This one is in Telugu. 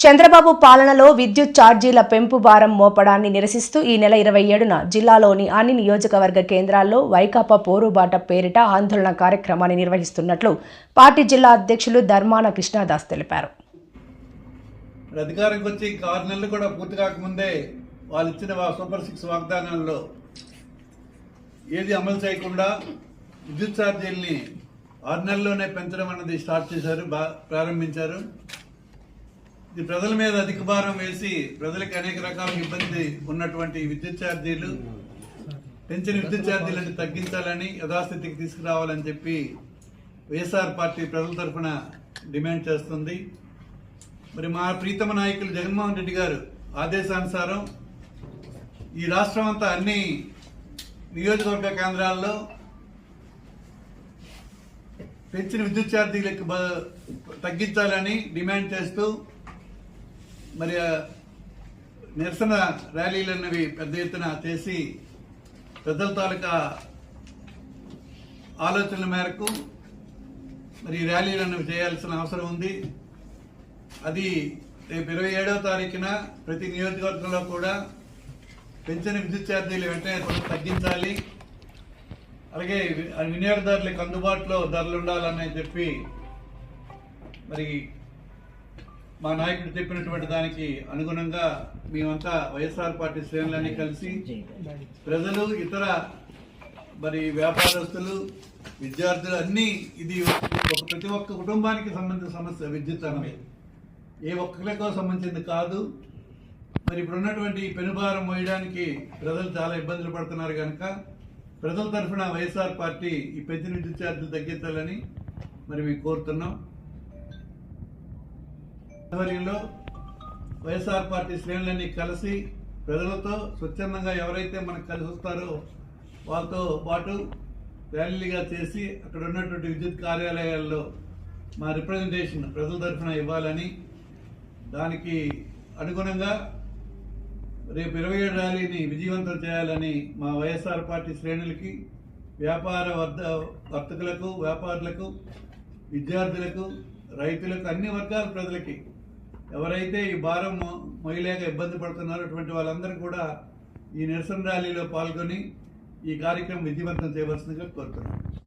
చంద్రబాబు పాలనలో విద్యుత్ ఛార్జీల పెంపు భారం మోపడాన్ని నిరసిస్తూ ఈ నెల ఇరవై ఏడున జిల్లాలోని అన్ని నియోజకవర్గ కేంద్రాల్లో వైకాపా పోరుబాట పేరిట ఆందోళన కార్యక్రమాన్ని నిర్వహిస్తున్నట్లు పార్టీ జిల్లా అధ్యక్షులు ధర్మాన కృష్ణదాస్ తెలిపారు. అధికారంకి వచ్చి ఆరు నెలలు కూడా పూర్తి కాకముందే వాళ్ళు ఇచ్చిన సూపర్ సిక్స్ వాగ్దానాల్లో ఏది అమలు చేయకుండా విద్యుత్ ఛార్జీల్ని ఆరు నెలల్లోనే పెంచడం అన్నది స్టార్ట్ చేశారు బా ప్రారంభించారు. ఇది ప్రజల మీద అధిక భారం వేసి ప్రజలకు అనేక రకాల ఇబ్బంది ఉన్నటువంటి విద్యుత్ ఛార్జీలు పెంచిన విద్యుత్ ఛార్జీలను తగ్గించాలని యథాస్థితికి తీసుకురావాలని చెప్పి వైఎస్ఆర్ పార్టీ ప్రజల తరఫున డిమాండ్ చేస్తుంది. మరి మా ప్రీతమ నాయకులు జగన్మోహన్ రెడ్డి గారు ఆదేశానుసారం ఈ రాష్ట్రం అంతా అన్ని నియోజకవర్గ కేంద్రాల్లో పెంచిన విద్యుత్ ఛార్జీలకు తగ్గించాలని డిమాండ్ చేస్తూ మరి నిరసన ర్యాలీలు అన్నవి పెద్ద ఎత్తున చేసి పెద్దల తాలూకా ఆలోచనల మేరకు మరి ర్యాలీలు అన్నవి చేయాల్సిన అవసరం ఉంది. అది రేపు ఇరవై ఏడవ తారీఖున ప్రతి నియోజకవర్గంలో కూడా పెంచిన విద్యుత్ ఛార్జీలు వెంటనే తగ్గించాలి. అలాగే వినియోగదారులకు అందుబాటులో ధరలు ఉండాలని చెప్పి మరి మా నాయకుడు చెప్పినటువంటి దానికి అనుగుణంగా మేమంతా వైఎస్ఆర్ పార్టీ శ్రేణులన్నీ కలిసి ప్రజలు ఇతర మరి వ్యాపారస్తులు విద్యార్థులు అన్నీ ఇది ఒక ప్రతి ఒక్క కుటుంబానికి సంబంధించిన సమస్య విద్యుత్ అన్నది. ఏ ఒక్కరికో సంబంధించింది కాదు. మరి ఇప్పుడు ఉన్నటువంటి ఈ పెనుభారం మోయడానికి ప్రజలు చాలా ఇబ్బందులు పడుతున్నారు కనుక ప్రజల తరఫున వైఎస్ఆర్ పార్టీ ఈ పెంచిన విద్యుత్ ఛార్జీలు తగ్గించాలని మరి మేము కోరుతున్నాం. ఆధ్వర్యంలో వైఎస్ఆర్ పార్టీ శ్రేణులన్నీ కలిసి ప్రజలతో స్వచ్ఛందంగా ఎవరైతే మనకు కలిసి వస్తారో వాళ్ళతో పాటు ర్యాలీగా చేసి అక్కడ ఉన్నటువంటి విద్యుత్ కార్యాలయాల్లో మా రిప్రజెంటేషన్ ప్రజల తరఫున ఇవ్వాలని దానికి అనుగుణంగా రేపు ఇరవై ఏడు ర్యాలీని విజయవంతం చేయాలని మా వైఎస్ఆర్ పార్టీ శ్రేణులకి వ్యాపార వర్ధ వర్తకులకు వ్యాపారులకు విద్యార్థులకు రైతులకు అన్ని వర్గాల ప్రజలకి ఎవరైతే ఈ భారం మహిళగా ఇబ్బంది పడుతున్నారో అటువంటి వాళ్ళందరూ కూడా ఈ నిరసన ర్యాలీలో పాల్గొని ఈ కార్యక్రమం విజయవంతం చేయవలసిందిగా కోరుతున్నాను